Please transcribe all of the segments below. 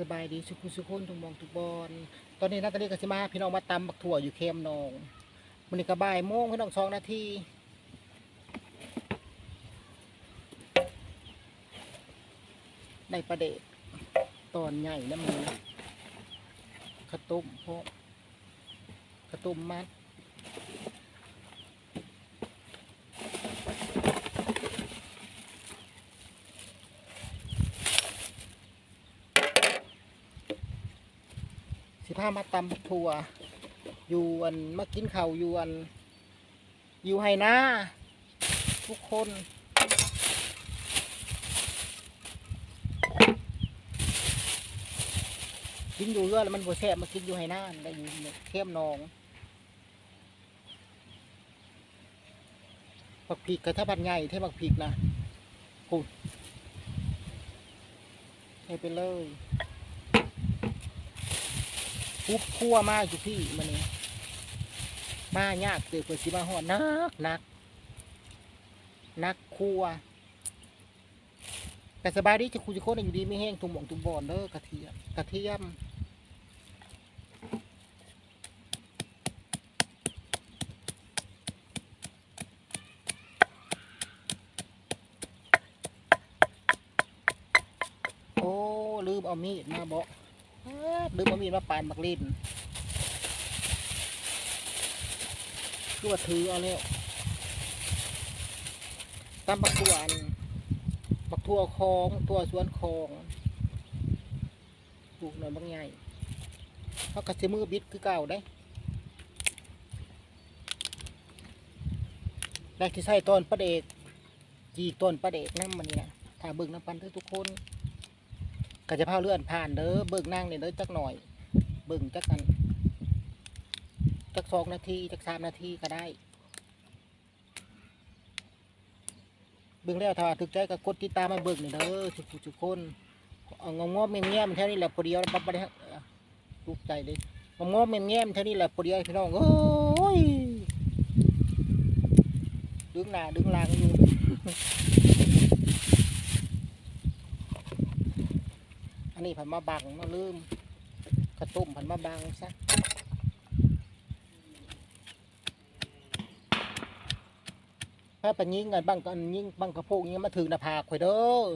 สบายดีสุขุสุขุนทุกมองทุกบอลตอนนี้นาตาลีกัสิมาพี่น้องมาตำบักถั่วอยู่เค็มนองมันนี่ก็บ่ายโมงพี่น้องสองนาทีได้ประเดกตอนใหญ่น้ำมันข้าวต้มพวกข้าวต้มมัด สิพามาตำบักถั่วอยู่อันมากินข้าวอยู่อัน อยู่ไฮนาทุกคนกินอยู่เรื่อยแล้วมันบ่แซ่บมากินอยู่ไฮนาได้อยู่เข้มนองบักผีกกระทะพันใหญ่เท่บักผีกนะกูใส่ไปเลยุบคั่วมากอยู่พี่มันนี่มายากเกิดเปิดสิมาหอดนักนักนักคั่วแต่สบายดีจะคุยจะโคตรอยู่ดีไม่แห้งตุ่มหมองตุ่มบอนเด้อกระเทียมกระเทียมโอ้ลืมเอามีดมาบอก ลืมเอามีดมาปานบักลินคือว่าถือเอาแล้วตามบักตัวอันบักทั่วคองตัวสวนคองปลูกหน่อยบางใหญ่เขากระเมือบิดคือเก่าได้แรกที่ใส่ต้นประเดกจีต้นประเดกน้ำมันนี่นะถ้าเบิ่งน้ำปันเด้อทุกคน ก็จะพาเลื่อนผ่านเด้อเบิ่งนั่งเนี่ยเด้อจักหน่อย เบิ่งจักกันจักสองนาทีจักสามนาทีก็ได้ เบิ่งแล้วถ้าถึกใจก็กดติดตามมาเบิ่งนี่เด้อทุกทุกคนเอางอมๆแง่มแค่นี้แหละพอดียวปั๊บไปได้ทุกใจเลยงอมๆแง่มแค่นี้แหละพอดียวพี่น้องเอ้ยดึงหน้าดึงหลังอยู่ อันนี้ผันมาบังมาลืมกระตุ้มผันมาบังซะถ้าเป็นยิงกันบังกันยิงบังกระโพกยิงมาถึงหน้าผากข่อยเด้อ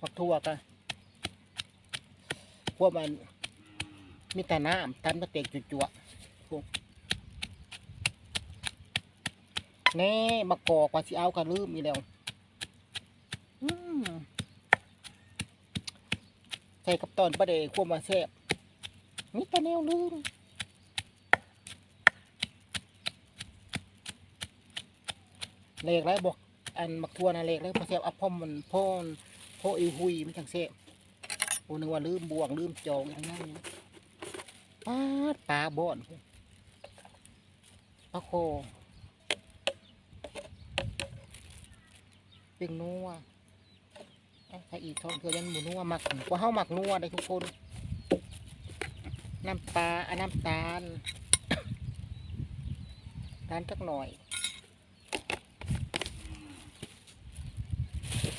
ปักทั่วกันพวกมัน มีแต่น้ำตันมาเตกจุจั่วๆแน่มากอกว่าสิเอากันลืมอีแล้วใส่กับตอนประเดควบมาแซ่บมีแต่แนวลืมเลกแล้วบอกอันมักทัวนะเลกแล้วพอแซ่บอัพพอมันพ่อพ่ออิวหุยมันจังแซ่บโอ้นึกว่าลืมบวงลืมจองอย่างนั้นาบอนปลาโคเป็นนัวถ้าอีกทองเกลือยันหมูนัวหมักกว่าเฮาหมักนัวได้ทุกคน น้ำปลาอันน้ำตาลตาลจักหน่อย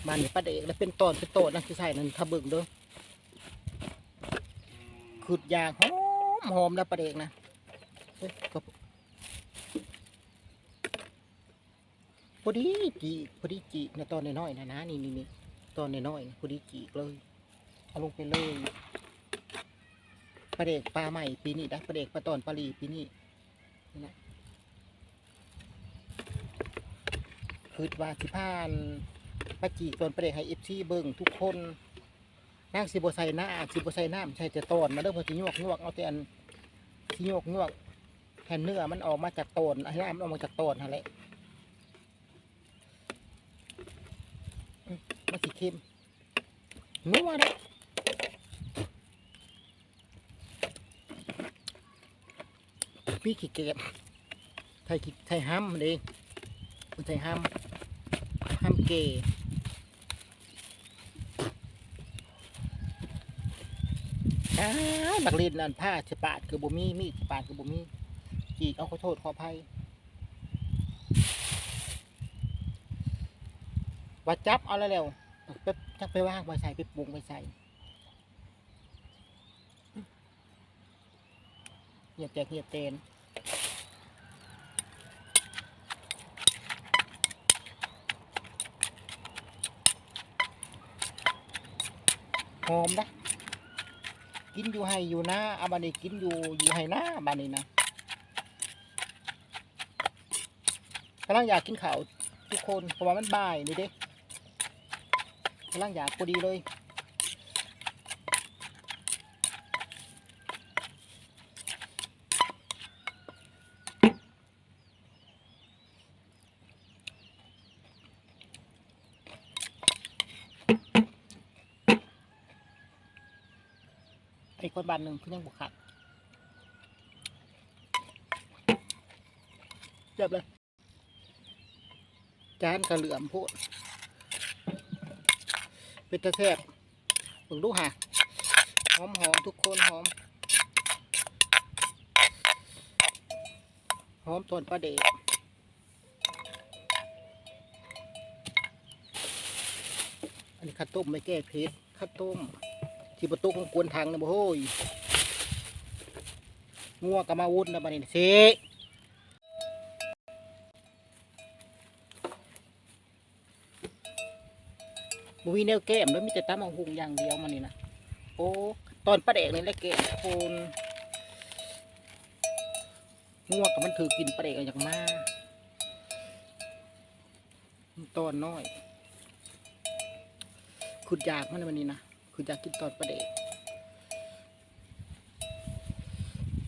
มันนี่ปลาเด็กแล้วเป็นตอนเป็นโตนนะที่ใส่นั่นถ้าเบิ่งเด้อขุดยางหอ มหอมแล้วปลาเด็กนะพอดีจีพอดีจีนะตอนน้อยๆนะนะนี่นี่นี่ตอนน้อยๆนะพอดีจีเลยเอาลงไปเลยปลาเด็กปลาใหม่ปีนี้นะปลาเด็กปลาตอนปลาลีปีนี้นี่นะคือว่าสิพานปลาจีตอนปลาเด็กให้เอฟซีเบิ่งทุกคนนางสิบใส่หน้าสิบใส่น้ำใส่แต่ตอนมาเด้อเพอสิยวกยวกเอาแต่อัน สิยกยวกแผ่นเนื้อมันออกมาจากตอนให้น้ำมันออกมาจากตอนนั่นแหละมมันสิเค็มนัวเด้อพี่ขี้เก็บไทยขี้ไทยห้ำเด้ไทยห้ำห้ำเกพ อ้ายบักลินนั่นผ้าฉปาดคือบ่มีมีดฉปาดคือบ่มีจีกเอาขอโทษขออภัยว่าจับเอาแล้วแล้วไปจักไปว่างไปใส่ไปปรุงไปใส่เหยียบแจกเหยียบเตนหอมนะ กินอยู่ให้อยู่นะอาบานี้กินอยู่อยู่ให้นะบานี้นะกำลังอยากกินข้าวทุกคนเพราะว่ามันบ่ายนี่เด้กำลังอยากพอดีเลย คนบ้านหนึ่งคือยังบุกขัดเจ็บเลยจานกระเหลื่อมโพดเป็นตะแซ่บผมดูหะหอมหอมทุกคนหอม หอมตนปลาเดกอันนี้ข้าวต้มไม่แก้เผ็ดข้าวต้ม ที่ประตูของกวนทางนะบ่โฮ้ยงัวก็มาวุ่นนะบัดนี้นะสิบ่มีแนวแก้มแล้วมีแต่ตำมังหุงอย่างเดียวมันนี่นะโอ้ตอนปลาแดกนี่แหละแก้มคนงัวก็มันถือกินปลาแดกอย่างมากตอนน้อยขุดยากมันมันนี่นะ คืออยากกินตอนประเดก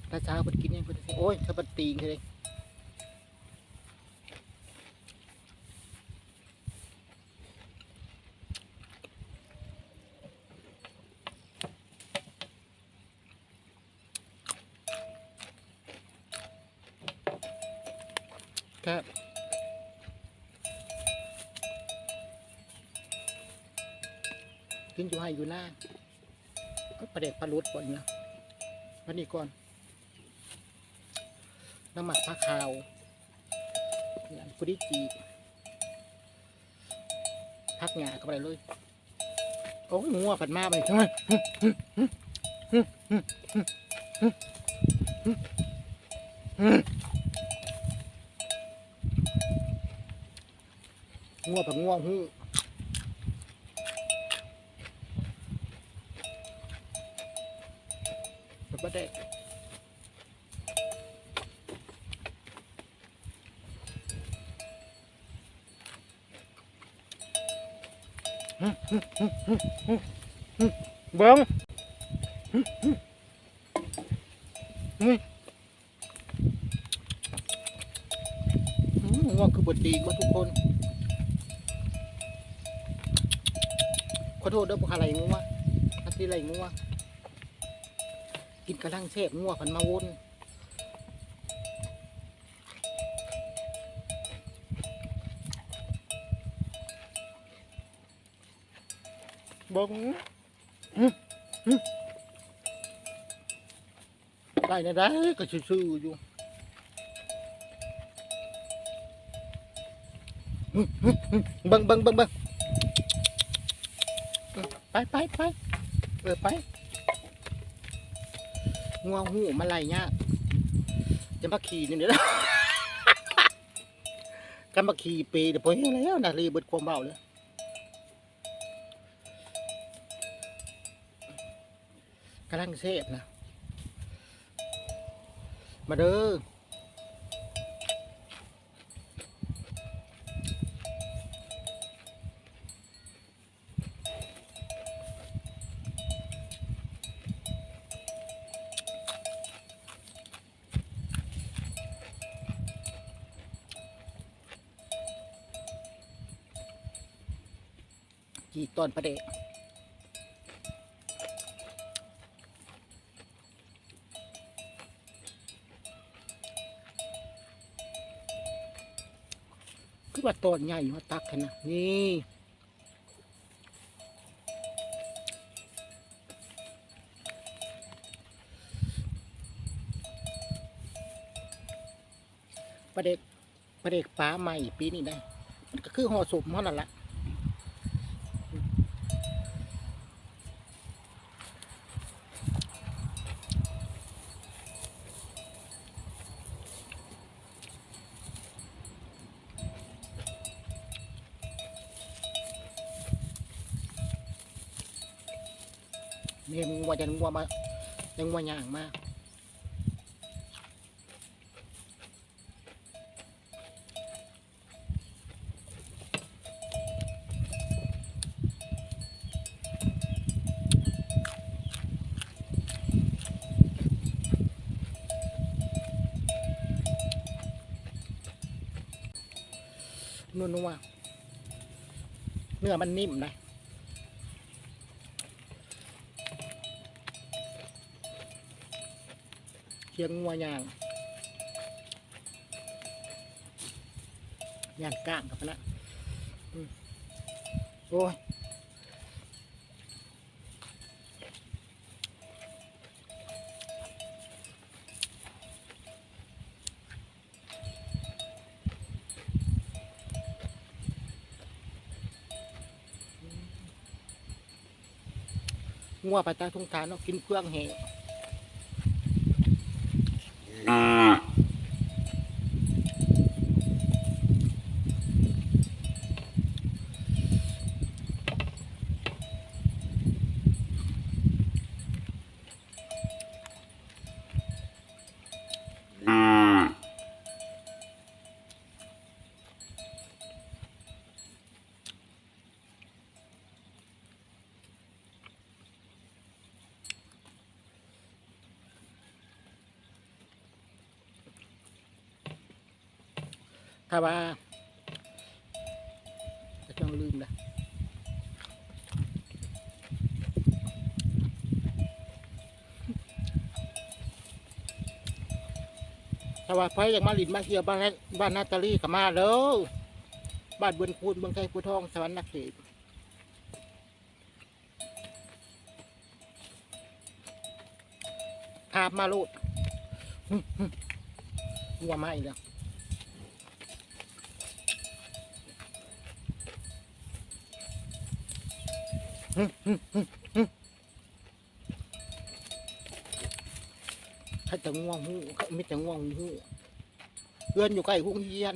ตาเช้าเพิ่นกินยังเพิ่นโอ้ยถ้าเพิ่นตีงเลย อยู่หน้าก็ประเด็กปลาลุดก่อนนะวันนี้ก่อนน้ำหมักผ้าขาวอย่างพุดิจีพักหงาเข้าไปเลยโอ้ยงัวผัดมาไปใช่ไหมงัวผัดงัวหูผัดปลาแดก เบิ้งอืมอืมงัวคือบดดีกว่าทุกคน ขอโทษด้อพวกอะไรงัวอันที่ไรงัวกินกระลังเชฟงัวพันมาวน บงได้นะได้ก็ซื่อๆอยู่บิ่งบิ่งบิ่งบิ่งไปไปไปเออไปงัวหูมาไล่ยจะมาขี่นี่เดี๋ยวนะกันมาขี่ปีเดี๋ยวพอเห็นแล้วนะรีบเบิดความเบาเลยำลังเสพนะ มาเด้อกี่ตอนประเดก ว่าต้นใหญ่ว่าตักนะนี่ประเด็กประเด็กฟ้าใหม่ปีนี้ได้ มันก็คือห่อศพมันนั่นแหละ จะงัวมายังงัวย่างมากนัวนัวๆเนื้อมันนิ่มนะ เคียงงัวย่างย่างก้างกับนะโอ้ยงัวไปตาทุ่งทานเนาะกินเพื่องแหง ถ้าว่าจะต้องลืมนะถ้าว่าไฟอยากมาลินมาเที่ยวบ้านบ้านนาตาลีก็มาเด้อบ้านบนคูนเมืองไทยภูทองสวรรค์นักเขตภาพมาโลดหึหึงัวมาอีก แล้วเขาจะง่วงหูไม่จะง่วงหูเพื่อนอยู่ใกล้หุ้งเฮียน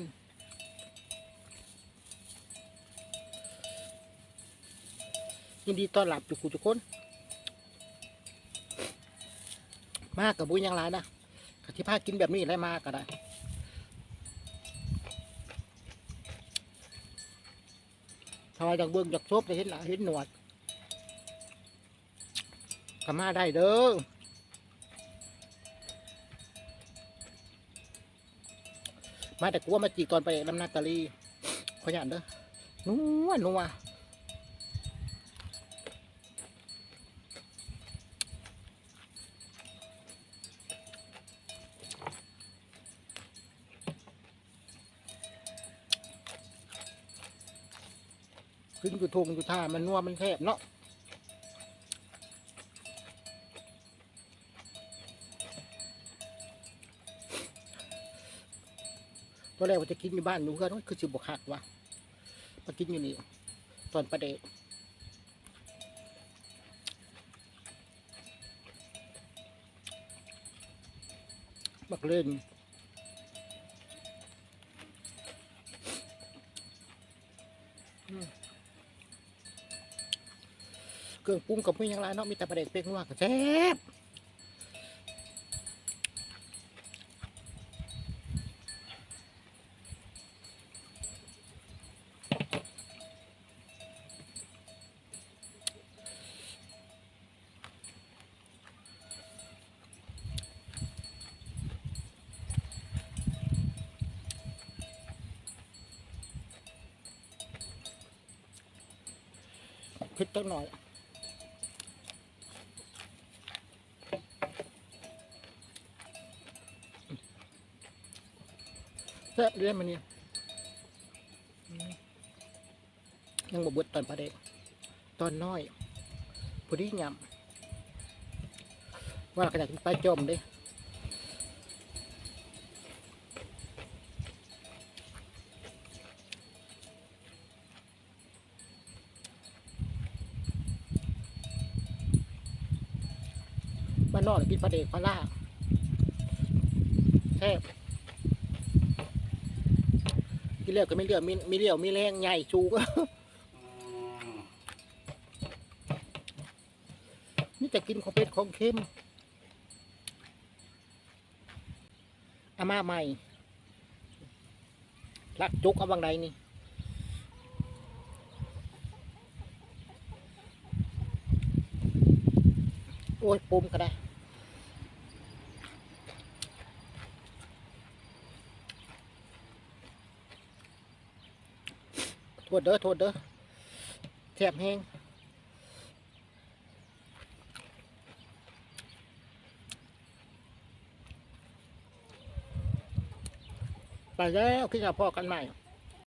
ยินดีต้อนรับทุกคนทุกคน มากกับบุญยังไรนะกะที่พากินแบบนี้ได้มากก็ได้ถ้าว่าอยากเบิ่งอยากชบจะเห็นหนาเห็นหนวด ก็มาได้เด้อมาแต่กลัวมาจีก่อนไปลำนาตาลีขอยันเด้อนัวนัวขึ้นอยู่ทงอยู่ท่ามันนัวมันแคบเนาะ ตอนแรกว่าจะกินอยู่บ้านอยู่เพื่อนคือสิบกหักว่ะมากินอยู่นี่ตอนประเดกบักเล่นเครื่องปรุงกับไม่ยังไรเนาะมีแต่ประเด็กเป็กนัวกับแซ่บ ผ็ดจังหน่อยแซ่บเรียนมาเนี่ยยังบ่เบิดตอนประเด็กตอนน้อยพอดียำว่าเราก็อยากกินปลาจมเด้านนอกกินปลาเด็กปลาล่าแซ่บกินเลี้ยวก็ไม่เลี้ยวมีมีเลี้ยวมีแรงใหญ่ชูก็นี่จะกินของเป็ดของเค็มอามาใหม่ลักจุกเอาบางใดนี่โอ้ยปุ่มก็ได้ โทษเด้อโทษเด้อแทบแห้งไปแล้วขึ้นกับพ่อกันใหม่